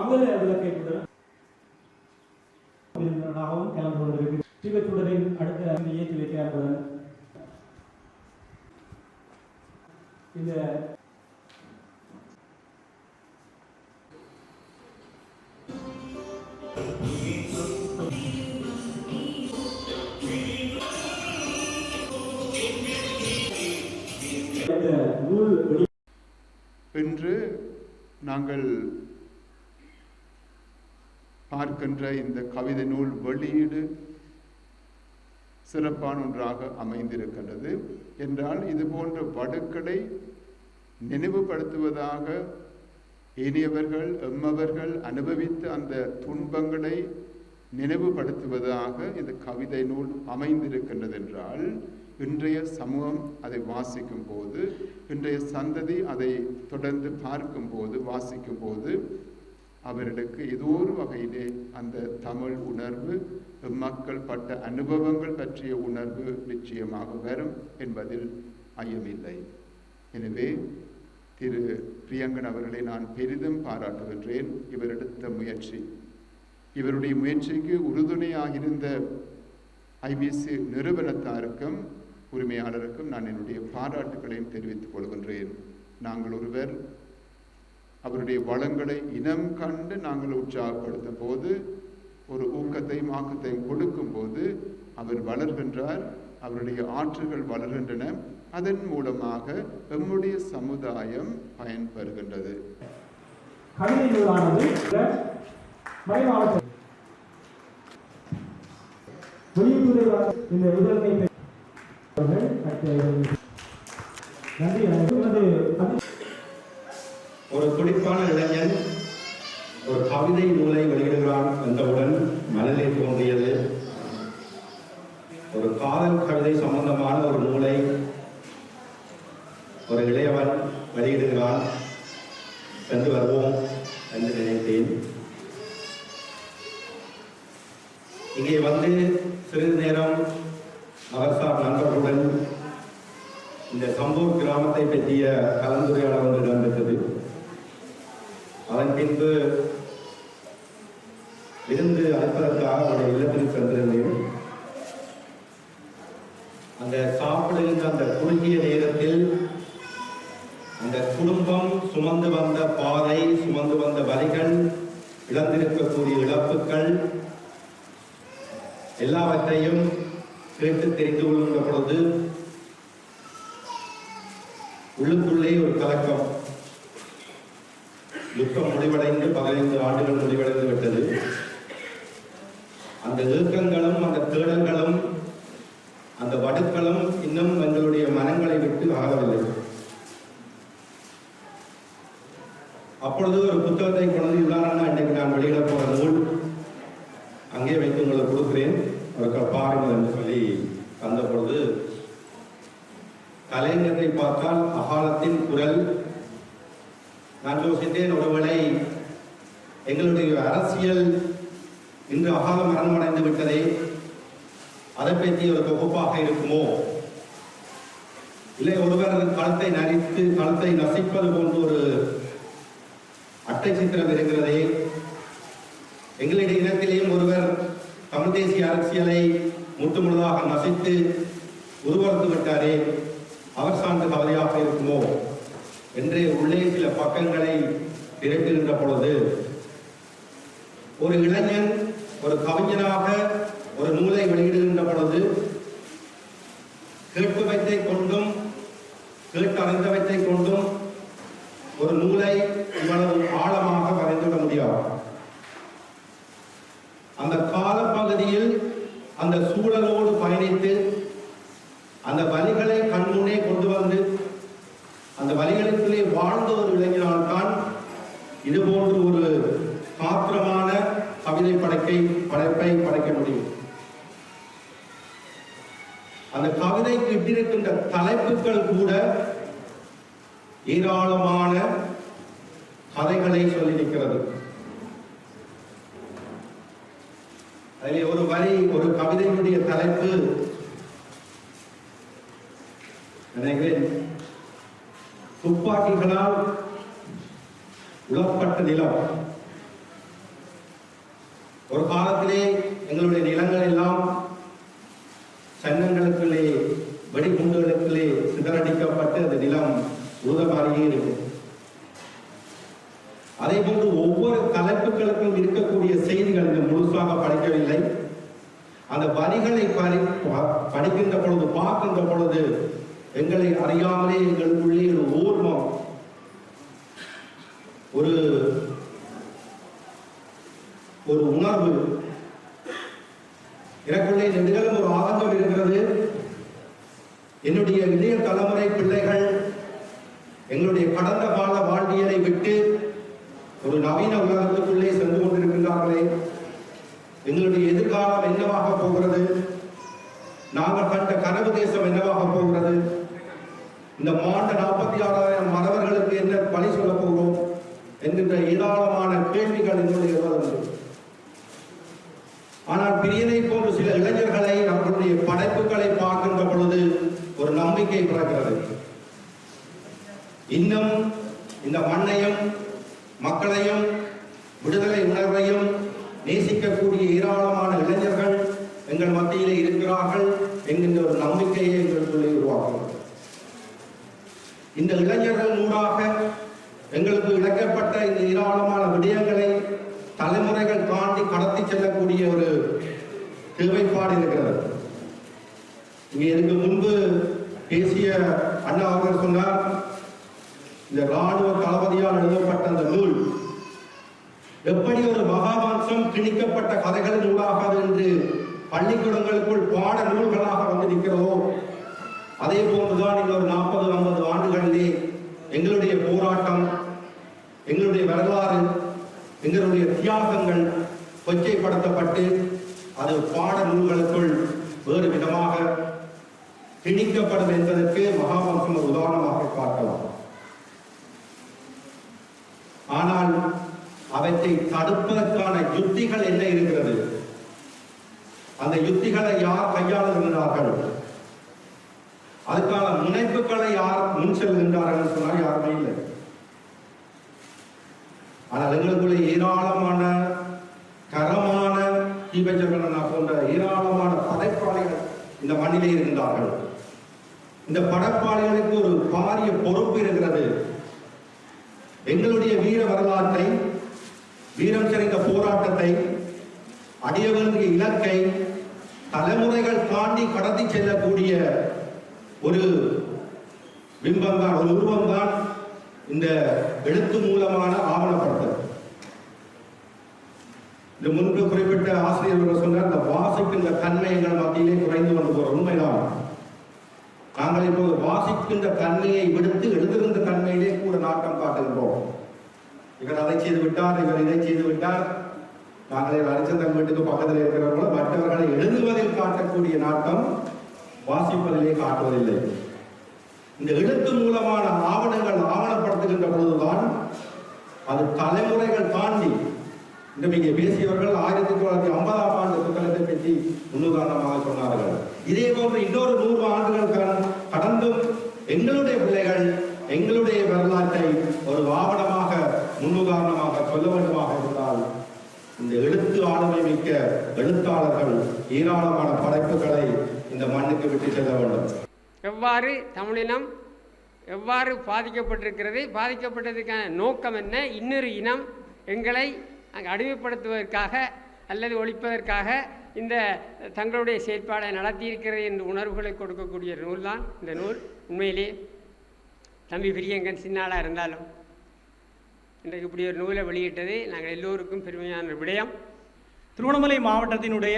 மங்கள விளக்கை விருந்தினராகவும் கலந்து கொண்டிருக்கு கொண்டிருக்கிறார் தீபத்துடரின் அடுத்த ஏற்றி வைக்கிறார்கள் இந்த இன்று நாங்கள் பார்க்கின்ற இந்த கவிதை நூல் வெளியீடு சிறப்பான ஒன்றாக அமைந்திருக்கின்றது. என்றால் இது போன்ற வடுக்களை நினைவுபடுத்துவதாக இனியவர்கள் எம்மவர்கள் அனுபவித்த அந்த துன்பங்களை நினைவுபடுத்துவதாக இந்த கவிதை நூல் அமைந்திருக்கின்றது என்றால் இன்றைய சமூகம் அதை வாசிக்கும் போது இன்றைய சந்ததி அதை தொடர்ந்து பார்க்கும் போது வாசிக்கும் போது அவர்களுக்கு ஏதோ ஒரு வகையிலே அந்த தமிழ் உணர்வு மக்கள் பட்ட அனுபவங்கள் பற்றிய உணர்வு நிச்சயமாக வரும் என்பதில் ஐயமில்லை. எனவே திரு பிரியங்கன் அவர்களை நான் பெரிதும் பாராட்டுகின்றேன் இவர் எடுத்த முயற்சி. இவருடைய முயற்சிக்கு உறுதுணையாக இருந்த ஐபிசி நிறுவனத்தாருக்கும் உரிமையாளருக்கும் நான் என்னுடைய பாராட்டுகளையும் தெரிவித்துக் கொள்கின்றேன். நாங்கள் ஒருவர் அவருடைய வளங்களை இனம் கண்டு நாங்கள் உற்சாகப்படுத்தும் போது ஒரு ஊக்கத்தையும் ஆக்கத்தையும் கொடுக்கும் போது அவர் வளர்கின்றார் அவருடைய ஆற்றுகள் வளர்கின்றன. அதன் மூலமாக எம்முடைய சமுதாயம் பயன்பெறுகின்றது. நன்றி நூலானது மறைமாவட்ட வெளியீட்டுரை இந்த இதழை பெற்றவர்கள் அடுத்த நன்றி எனது அது ஒரு துடிப்பான இளைஞன் ஒரு கவிதை நூலை வெளியிடுகிறான் என்றவுடன் மனதில் தோன்றியது. ஒரு காதல் கவிதை சம்பந்த ஒரு நூலை ஒரு இளையவன் வெளியிடுகிறான் சென்று வருவோம் என்று நினைத்தேன் இங்கே வந்து சிறிது நேரம் நகர்சார் நண்பர்களுடன் இந்த சம்பூர் கிராமத்தை பற்றிய கலந்துரையாடல் ஒன்று இடம்பெற்றது அதன் பின்பு விருந்து அழைப்பதற்காக அவருடைய இல்லத்தில் சென்றிருந்தேன் அந்த சாப்பிடுகின்ற அந்த குறுகிய நேரத்தில் அந்த குடும்பம் சுமந்து வந்த பாதை சுமந்து வந்த வலிகள் இழந்திருக்கக்கூடிய இழப்புகள் எல்லாவற்றையும் கேட்டு தெரிந்து கொள்கின்ற பொழுது உள்ளுக்குள்ளே ஒரு கலக்கம். யுத்தம் முடிவடைந்து பதினைந்து ஆண்டுகள் முடிவடைந்து விட்டது. அந்த ஏக்கங்களும் அந்த தேடல்களும் அந்த வடுக்களும் இன்னும் எங்களுடைய மனங்களை விட்டு ஆகவில்லை. அப்பொழுது ஒரு புத்தகத்தை கொண்டு இதுதான் இன்றைக்கு நான் வெளியிட போகிற நூல் அங்கே வைத்து உங்களை கொடுக்கிறேன். ஒரு பாருங்கள் என்று சொல்லி தந்த பொழுது கலைஞரை பார்த்தால் அகாலத்தின் குரல். நான் யோசித்தேன் ஒருவேளை எங்களுடைய அரசியல் இன்று அகால மரணமடைந்து விட்டதே. அதை பற்றி ஒரு தொகுப்பாக இருக்குமோ? இல்லை ஒருவர் களத்தை நரித்து களத்தை நசிப்பது போன்ற ஒரு அட்டை சித்திரம் இருக்கிறதே எங்களுடைய இனத்திலேயும் ஒருவர் தமிழ் தேசிய அரசியலை முற்று முழுதாக நசித்து உருவர்த்து விட்டாரே அவர் சார்ந்த கவலையாக இருக்குமோ? என்று உள்ளே சில பக்கங்களை திரட்டுகின்ற பொழுது ஒரு இளைஞன் ஒரு கவிஞனாக ஒரு நூலை வெளியிடுகின்ற பொழுது கேட்பவற்றை கொண்டும் கேட்டு அறிந்தவற்றை கொண்டும் ஒரு நூலை இவ்வளவு ஆழமாக வரைந்துவிட முடியாது. அந்த காலப்பகுதியில் அந்த சூழலோடு பயணித்து அந்த வலிகளை கண்முனே கொண்டு வந்து அந்த வலிகளுக்குள்ளே வாழ்ந்த ஒரு இளைஞனால் தான் இது ஒரு காத்திரமான கவிதை படைக்கை படைப்பை படைக்க முடியும். அந்த கவிதைக்கு இட்டிருக்கின்ற தலைப்புகள் கூட ஏராளமான கதைகளை சொல்லி நிற்கிறது அதிலே ஒரு வரி ஒரு கவிதையினுடைய தலைப்பு. நினைக்கிறேன். துப்பாக்கிகளால் உழப்பட்ட நிலம். ஒரு காலத்திலே எங்களுடைய நிலங்கள் எல்லாம் சன்னங்களுக்கு நிலம் இருக்கும் அதே போன்று ஒவ்வொரு தலைப்புகளுக்கும் இருக்கக்கூடிய செய்திகள் முழுசாக படிக்கவில்லை. அந்த வரிகளை படி படிக்கின்ற பொழுது பார்க்கின்ற பொழுது எங்களை அறியாமலே எங்களுக்குள்ளே ஒரு ஊர்வம் ஒரு ஒரு உணர்வு. எனக்குள்ளே நெடுகளும் ஒரு ஆதங்கம் இருக்கிறது. என்னுடைய இளைய தலைமுறை பிள்ளைகள் எங்களுடைய கடந்த கால வாழ்வியலை விட்டு ஒரு நவீன உலகத்துக்குள்ளே சென்று கொண்டிருக்கின்றார்களே எங்களுடைய எதிர்காலம் என்னவாக போகிறது? நாங்கள் கண்ட கனவு தேசம் என்னவாக போகிறது? இந்த மாண்ட நாற்பத்தி ஆறாயிரம் மறவர்களுக்கு என்ன பழி சொல்லப் போகிறோம் என்கின்ற ஏராளமான கேள்விகள் எங்களுடைய வருகிறது ஆனால் பிரியனை போன்ற சில இளைஞர்களை அவர்களுடைய படைப்புகளை பார்க்கின்ற பொழுது ஒரு நம்பிக்கை பிறக்கிறது. இன்னும் இந்த மண்ணையும் மக்களையும் விடுதலை உணர்வையும் நேசிக்கக்கூடிய ஏராளமான இளைஞர்கள் எங்கள் மத்தியிலே இருக்கிறார்கள் என்கின்ற ஒரு நம்பிக்கையை எங்களுக்குள்ளே உருவாக்குகிறது. இந்த இளைஞர்கள் ஊடாக எங்களுக்கு இழக்கப்பட்ட இந்த ஏராளமான விடயங்களை தலைமுறைகள் தாண்டி கடத்தி செல்லக்கூடிய ஒரு தேவைப்பாடு இருக்கிறது. இங்கே எனக்கு முன்பு பேசிய அண்ணா அவர்கள் சொன்னார் இந்த ராணுவ தளபதியால் எழுதப்பட்ட அந்த நூல் எப்படி ஒரு மகாவம்சம் திணிக்கப்பட்ட கதைகளின் ஊடாகாது என்று பள்ளிக்கூடங்களுக்குள் பாட நூல்களாக வந்து நிற்கிறதோ அதே போன்றுதான் இந்த ஒரு நாற்பது ஐம்பது ஆண்டுகளிலே எங்களுடைய போராட்டம் எங்களுடைய வரலாறு எங்களுடைய தியாகங்கள் கொச்சைப்படுத்தப்பட்டு அது பாட நூல்களுக்குள் வேறு விதமாக திணிக்கப்படும் என்பதற்கு மகாவம்சம் ஒரு உதாரணமாக பார்க்கலாம். ஆனால் அவற்றை தடுப்பதற்கான யுத்திகள் என்ன இருக்கிறது? அந்த யுத்திகளை யார் கையாளுகின்றார்கள்? அதுக்கான முனைப்புகளை யார் முன் செல்கின்றார்கள் சொன்னால் யாருமே இல்லை. ஆனால் எங்களுக்குள்ள ஏராளமான கரமான தீபஜகனா போன்ற ஏராளமான படைப்பாளிகள் இந்த மண்ணிலே இருக்கின்றார்கள். இந்த படைப்பாளிகளுக்கு ஒரு பாரிய பொறுப்பு இருக்கிறது. எங்களுடைய வீர வரலாற்றை வீரம் செறிந்த போராட்டத்தை அடைய இலக்கை தலைமுறைகள் தாண்டி கடத்தி செல்லக்கூடிய ஒரு பிம்பம் தான் ஒரு உருவம் தான் இந்த எழுத்து மூலமான ஆவணப்படுத்தல். இந்த முன்பு குறிப்பிட்ட ஆசிரியர் சொன்னார் இந்த வாசிக்கின்ற தன்மை எங்கள் மத்தியிலே குறைந்து கொண்டு போற உண்மைதான் நாங்கள் இப்போது வாசிக்கின்ற தன்மையை விடுத்து எழுதுகின்ற தன்மையிலே கூட நாட்டம் காட்டுகின்றோம். இவர் அதை செய்து விட்டார் இவர் இதை செய்து விட்டார் நாங்கள் ஹரிச்சந்திரன் வீட்டுக்கு பக்கத்தில் இருக்கிறவங்களும் மற்றவர்களை எழுதுவதில் காட்டக்கூடிய நாட்டம் வாசிப்பதிலே காட்டுவதில்லை. இந்த எழுத்து மூலமான ஆவணங்கள் ஆவணப்படுத்துகின்ற பொழுதுதான் அது தலைமுறைகள் தாண்டி இன்று இங்கே பேசியவர்கள் ஆயிரத்தி தொள்ளாயிரத்தி ஐம்பதாம் ஆண்டு புத்தகத்தை பற்றி முன்னுதாரணமாக சொன்னார்கள். இதே போன்ற இன்னொரு நூறு ஆண்டுகள் கடந்தும் எங்களுடைய பிள்ளைகள் எங்களுடைய வரலாற்றை ஒரு ஆவணமாக முன்னுதாரணமாக சொல்ல வேண்டுமாக இருந்தால் இந்த எழுத்து ஆளுமை மிக்க எழுத்தாளர்கள் ஏராளமான படைப்புகளை இந்த மண்ணுக்கு விட்டு செல்ல வேண்டும். எவ்வாறு தமிழினம் எவ்வாறு பாதிக்கப்பட்டிருக்கிறது? பாதிக்கப்பட்டதுக்கான நோக்கம் என்ன? இன்னொரு இனம் எங்களை அங்கு அடிமைப்படுத்துவதற்காக அல்லது ஒழிப்பதற்காக இந்த தங்களுடைய செயற்பாடை நடத்தியிருக்கிறது என்று உணர்வுகளை கொடுக்கக்கூடிய நூல் தான் இந்த நூல். உண்மையிலே தம்பி பிரியங்கன் சின்னாளாக இருந்தாலும் இன்றைக்கு இப்படி ஒரு நூலை வெளியிட்டது நாங்கள் எல்லோருக்கும் பெருமையான விடயம். திருவண்ணாமலை மாவட்டத்தினுடைய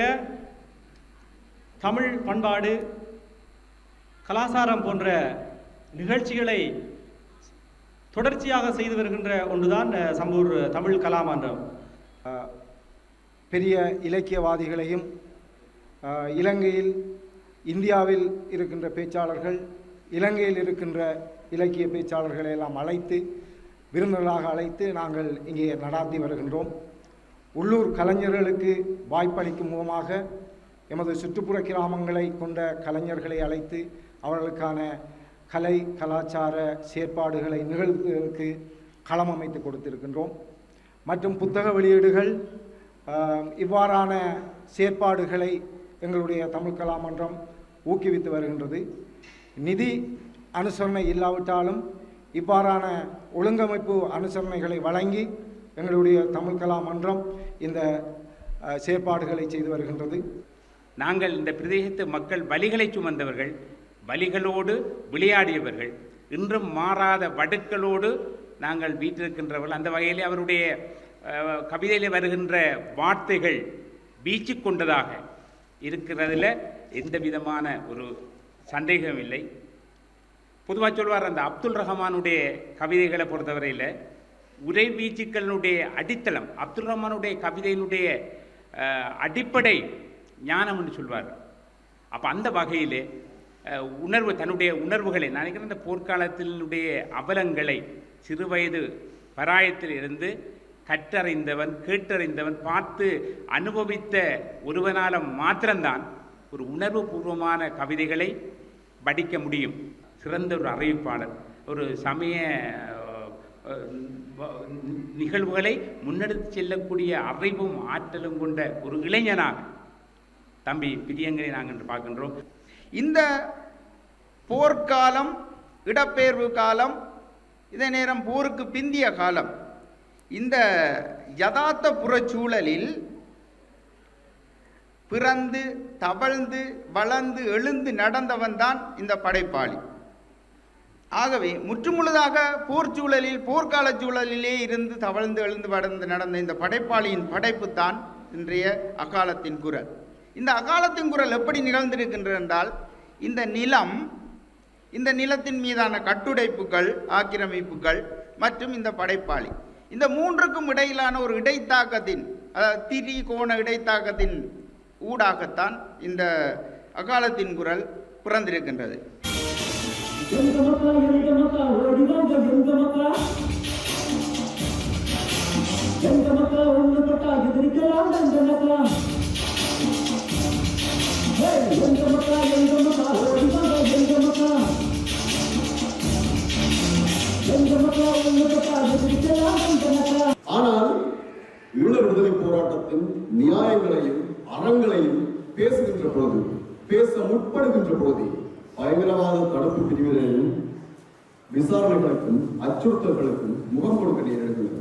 தமிழ் பண்பாடு கலாச்சாரம் போன்ற நிகழ்ச்சிகளை தொடர்ச்சியாக செய்து வருகின்ற ஒன்றுதான் சம்பூர் தமிழ் கலாமன்றம் பெரிய இலக்கியவாதிகளையும் இலங்கையில் இந்தியாவில் இருக்கின்ற பேச்சாளர்கள் இலங்கையில் இருக்கின்ற இலக்கிய பேச்சாளர்களை எல்லாம் அழைத்து விருந்தினராக அழைத்து நாங்கள் இங்கே நடாத்தி வருகின்றோம். உள்ளூர் கலைஞர்களுக்கு வாய்ப்பளிக்கும் முகமாக எமது சுற்றுப்புற கிராமங்களை கொண்ட கலைஞர்களை அழைத்து அவர்களுக்கான கலை கலாச்சார செயற்பாடுகளை நிகழ்த்துவதற்கு களம் அமைத்து கொடுத்திருக்கின்றோம். மற்றும் புத்தக வெளியீடுகள் இவ்வாறான செயற்பாடுகளை எங்களுடைய தமிழ் கலாமன்றம் ஊக்குவித்து வருகின்றது. நிதி அனுசரணை இல்லாவிட்டாலும் இவ்வாறான ஒழுங்கமைப்பு அனுசரணைகளை வழங்கி எங்களுடைய தமிழ் கலாமன்றம் இந்த செயற்பாடுகளை செய்து வருகின்றது. நாங்கள் இந்த பிரதேசத்து மக்கள் வலிகளை சுமந்தவர்கள் வலிகளோடு விளையாடியவர்கள் இன்றும் மாறாத வடுக்களோடு நாங்கள் வீட்டிருக்கின்றவர்கள் அந்த வகையிலே அவருடைய கவிதையில் வருகின்ற வார்த்தைகள் வீச்சு கொண்டதாக இருக்கிறதுல எந்த விதமான ஒரு சந்தேகம் இல்லை. பொதுவாக சொல்வார் அந்த அப்துல் ரஹமானுடைய கவிதைகளை பொறுத்தவரையில் உரை வீச்சுக்களினுடைய அடித்தளம் அப்துல் ரஹ்மானுடைய கவிதையினுடைய அடிப்படை ஞானம் என்று சொல்வார். அப்போ அந்த வகையில் உணர்வு தன்னுடைய உணர்வுகளை நினைக்கிறேன் அந்த போர்க்காலத்தினுடைய அவலங்களை சிறுவயது பராயத்தில் இருந்து கற்றறிந்தவன் கேட்டறிந்தவன் பார்த்து அனுபவித்த ஒருவனால் மாத்திரம்தான் ஒரு உணர்வுபூர்வமான கவிதைகளை படிக்க முடியும். சிறந்த ஒரு அறிவிப்பாளர். ஒரு சமய நிகழ்வுகளை முன்னெடுத்து செல்லக்கூடிய அறிவும் ஆற்றலும் கொண்ட ஒரு இளைஞனாக தம்பி பிரியங்கரை நாங்கள் பார்க்கின்றோம். இந்த போர்க்காலம் இடப்பெயர்வு காலம் இதே நேரம் போருக்கு பிந்திய காலம் இந்த யதார்த்த புறச்சூழலில் பிறந்து தவழ்ந்து வளர்ந்து எழுந்து நடந்தவன் தான் இந்த படைப்பாளி. ஆகவே முற்றுமுழுதாக போர்ச்சூழலில் போர்க்கால சூழலிலே இருந்து தவழ்ந்து எழுந்து வளர்ந்து நடந்த இந்த படைப்பாளியின் படைப்பு தான் இன்றைய அகாலத்தின் குரல். இந்த அகாலத்தின் குரல் எப்படி நிகழ்ந்திருக்கின்றது என்றால் இந்த நிலம் இந்த நிலத்தின் மீதான கட்டுடைப்புகள் ஆக்கிரமிப்புகள் மற்றும் இந்த படைப்பாளி. இந்த மூன்றுக்கும் இடையிலான ஒரு இடைத்தாக்கத்தின் அதாவது திரி கோண இடைத்தாக்கத்தின் ஊடாகத்தான் இந்த அகாலத்தின் குரல் பிறந்திருக்கின்றது. எங்க பயங்கரவாத தடுப்பு பிரிவினரின் விசாரணைகளுக்கும் அச்சுறுத்தல்களுக்கும் முகம் கொடுக்க நேரிடுகிறது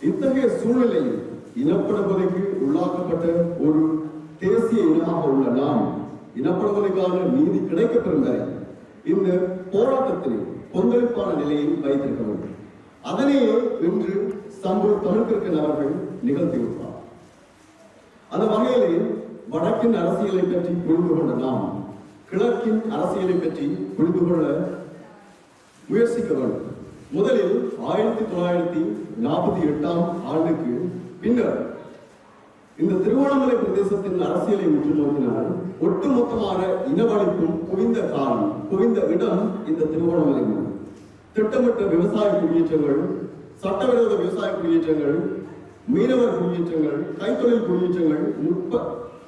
இத்தகைய சூழ்நிலையில் இனப்படுகொலைக்கு உள்ளாக்கப்பட்ட ஒரு தேசிய இனமாக உள்ள நாம் இனப்படுகொலைக்கான நீதி கிடைக்கப்பெறும் வரை இந்த போராட்டத்தில் கொந்தளிப்பான நிலையில் வைத்திருக்க வேண்டும். அதனையே இன்று சம்பு தமிழ்கிற்கன் அவர்கள் நிகழ்த்தியுள்ளார் அந்த வகையிலே வடக்கின் அரசியலை பற்றி புரிந்து கொண்ட நாம் கிழக்கின் அரசியலை பற்றி புரிந்து கொள்ள முயற்சிக்க வேண்டும். முதலில் ஆயிரத்தி தொள்ளாயிரத்தி நாற்பத்தி எட்டாம் ஆண்டுக்கு பின்னர் இந்த திருவண்ணாமலை பிரதேசத்தின் அரசியலை உற்று நோக்கினால் ஒட்டுமொத்தமான இனவழிப்பும் குவிந்த காலம் குவிந்த இடம் இந்த திருவண்ணாமலை திட்டமிட்ட விவசாய குடியேற்றங்கள் சட்டவிரோத விவசாய குடியேற்றங்கள் மீனவர் குடியேற்றங்கள் கைத்தொழில் குடியேற்றங்கள் முப்ப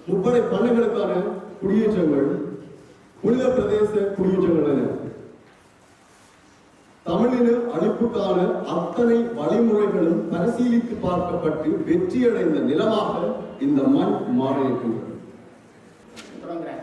முப்படை பண்ணைகளுக்கான குடியேற்றங்கள் புனித பிரதேச குடியேற்றங்கள் தமிழின அழிப்புக்கான அத்தனை வழிமுறைகளும் பரிசீலித்து பார்க்கப்பட்டு வெற்றியடைந்த நிலமாக இந்த மண் மாறியிருக்கின்றது. தொடங்குகிறார்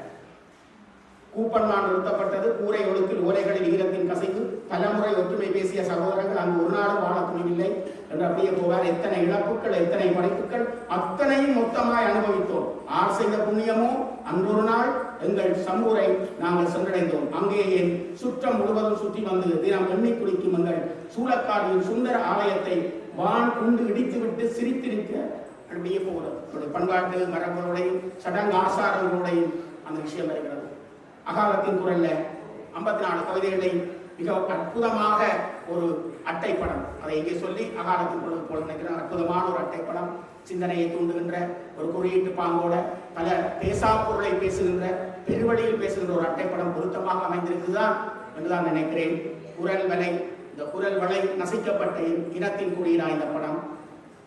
நிறுத்தப்பட்டது. கூரை ஒழுக்கில் ஓலைகளில் ஈரத்தின் கசைக்கு பலமுறை ஒற்றுமை பேசிய சகோதரர்கள் அங்கு ஒரு நாளும் வாழ துணிவில்லை என்று அப்படியே போவார். எத்தனை இழப்புகள் எத்தனை படைப்புகள் அத்தனையும் மொத்தமாய் அனுபவித்தோம். ஆர் செய்த புண்ணியமோ அன்றொரு நாள் எங்கள் சம்பூரை நாங்கள் சென்றடைந்தோம். அங்கேயே சுற்றம் முழுவதும் சுற்றி வந்து தினம் எண்ணி குளிக்கும் எங்கள் சூளக்காரியின் சுந்தர ஆலயத்தை வான் குண்டு இடித்துவிட்டு சிரித்திருக்க அப்படியே போகிறது பண்பாட்டு மரபுகளோடையும் சடங்கு ஆசாரங்களோடையும் அந்த விஷயம் வருகிறது. அகாலத்தின் குரல்ல ஐம்பத்தி நாலு கவிதைகளை மிக அற்புதமாக ஒரு அட்டைப்படம். அதை இங்கே சொல்லி அகாலத்தின் குரல் போல நினைக்கிறேன் அற்புதமான ஒரு அட்டைப்படம் சிந்தனையை தூண்டுகின்ற ஒரு குறியீட்டு பாங்கோட பல பேசா பொருளை பேசுகின்ற பெருவழியில் பேசுகின்ற ஒரு அட்டைப்படம் பொருத்தமாக அமைந்திருக்குதான் என்றுதான் நினைக்கிறேன். குரல் வலை இந்த குரல் வலை நசிக்கப்பட்ட இனத்தின் கூடியதா இந்த படம்.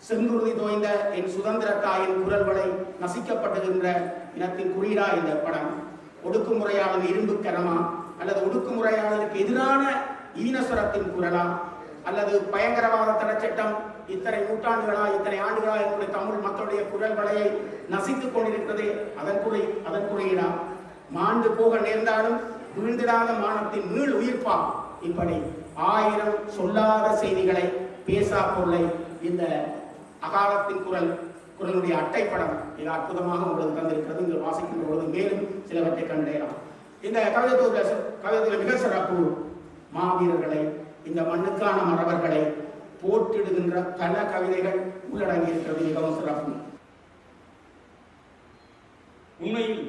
செங்குருதி தோய்ந்த என் சுதந்திர தாயின் குரல் வலை நசிக்கப்பட்டுகின்ற இனத்தின் குறியீடா இந்த படம். ஒடுக்குமுறையாளர் இரும்பு கரமா அல்லது ஒடுக்குமுறையாளருக்கு எதிரான ஈனஸ்வரத்தின் குரலா? அல்லது பயங்கரவாத தடை சட்டம் இத்தனை நூற்றாண்டுகளா இத்தனை ஆண்டுகளா என்னுடைய தமிழ் மக்களுடைய குரல் வலையை நசித்துக் கொண்டிருக்கிறது. அதற்குறை அதற்குறையிடா மாண்டு போக நேர்ந்தாலும் வீழ்ந்திடாத மானத்தின் மீள் உயிர்ப்பா. இப்படி ஆயிரம் சொல்லாத செய்திகளை பேசா பொருளை இந்த அகாலத்தின் குரல் குரலுடைய அட்டைப்படம் இது அற்புதமாக உங்களுக்கு தந்திருக்கிறது. நீங்கள் வாசிக்கின்ற பொழுது மேலும் சிலவற்றை கண்டேலாம். இந்த கவிதத்தூர்ல கவிதத்தில் மிக சிறப்பு மாவீரர்களை இந்த மண்ணுக்கான மறவர்களை போற்றிடுகின்ற பல கவிதைகள் உள்ளடங்கியிருக்கிறது மிகவும் சிறப்பு. உண்மையில்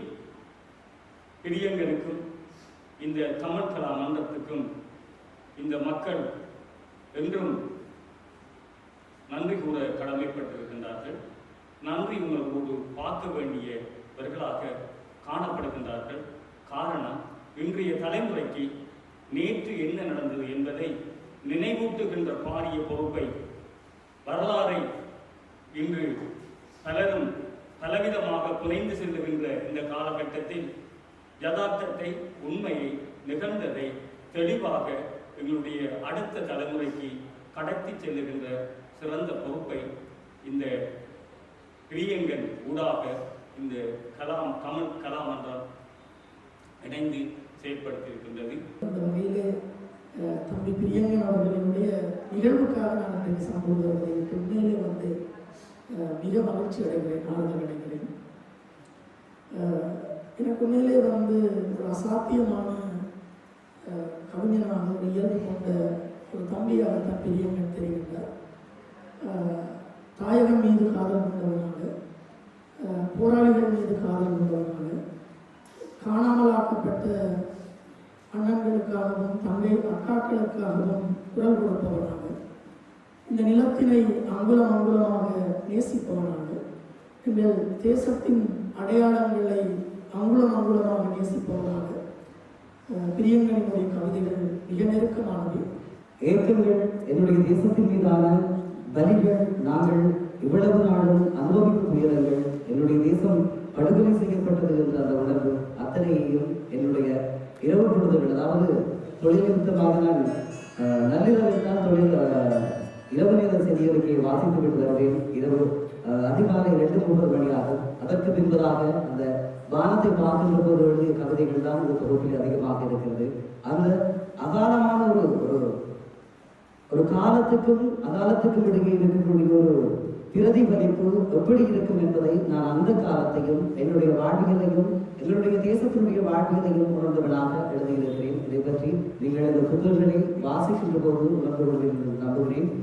பிரியங்களுக்கும் இந்த தமிழ் கலா மன்றத்துக்கும் இந்த மக்கள் என்றும் நன்றி கூற கடமைப்பட்டிருக்கின்றார்கள். நன்றி உங்களோடு பார்க்க வேண்டியவர்களாக காணப்படுகின்றார்கள். காரணம் இன்றைய தலைமுறைக்கு நேற்று என்ன நடந்தது என்பதை நினைவூட்டுகின்ற பாரிய பொறுப்பை வரலாறை இன்று பலரும் பலவிதமாக புனைந்து செல்லுகின்ற இந்த காலகட்டத்தில் யதார்த்தத்தை உண்மையை நிகழ்ந்ததை தெளிவாக எங்களுடைய அடுத்த தலைமுறைக்கு கடத்தி செல்லுகின்ற சிறந்த பொறுப்பை இந்த பிரியங்கன் ஊடாக இந்த கலாம் தமிழ் கலாமன்றம் இணைந்து செயற்படுத்தியிருக்கின்றது அந்த வகையிலே தம்பி பிரியங்கன் அவர்களினுடைய நிகழ்வுக்காக நான் இன்றைக்கு சம்பவம் வருவதற்கு உண்மையிலே வந்து மிக மகிழ்ச்சி அடைகிறேன் ஆனந்தம் அடைகிறேன். எனக்கு உண்மையிலே வந்து ஒரு அசாத்தியமான கவிஞனாக ஒரு இயல்பு கொண்ட ஒரு தம்பியாக தான் பிரியங்கன் தெரிகின்றார். தாயகம் மீது காதல் கொண்டவனாக போராளிகள் மீது காதல் கொண்டவனாக காணாமலாக்கப்பட்ட அண்ணன்களுக்காகவும் தங்கை அக்காக்களுக்காகவும் குரல் கொடுப்பவனாக இந்த நிலத்தினை அங்குலம் அங்குலமாக நேசிப்பவனாக எங்கள் தேசத்தின் அடையாளங்களை அங்குலம் அங்குலமாக நேசிப்பவனாக பிரியங்களினுடைய கவிதைகள் மிக நெருக்கமானவை. ஏற்றங்கள் என்னுடைய தேசத்தின் மீதான பலிகள் நாங்கள் இவ்வளவு நாளும் அனுபவிக்கும் உயரங்கள் என்னுடைய தேசம் படுகொலை செய்யப்பட்டது என்ற அந்த உணர்வு அத்தனையையும் என்னுடைய இரவு பொழுதுகள் அதாவது தொழில் நிமித்தமாக நள்ளிரவில் தான் தொழில் இரவு நேர செய்தி வாசித்து விடுகிறவர்கள் இரவு அதிகாலை இரண்டு மூன்று மணியாகும். அதற்கு பின்பதாக அந்த வானத்தை பார்க்கின்ற போது எழுதிய கவிதைகள் தான் இந்த தொகுப்பில் அதிகமாக இருக்கிறது. அந்த அகாலமான ஒரு ஒரு ஒரு காலத்துக்கும் அகாலத்துக்கும் இடையே இருக்கக்கூடிய ஒரு பிரதிபலிப்பு எப்படி இருக்கும் என்பதை நான் அந்த காலத்தையும் என்னுடைய வாழ்வியலையும் எங்களுடைய தேசத்தினுடைய வாழ்வியலையும் உணர்ந்தவனாக எழுதியிருக்கிறேன். இதை பற்றி நீங்கள் இந்த புத்தகங்களை வாசிக்கின்ற போது உணர்ந்து கொள்வீர்கள் என்று நம்புகிறேன்.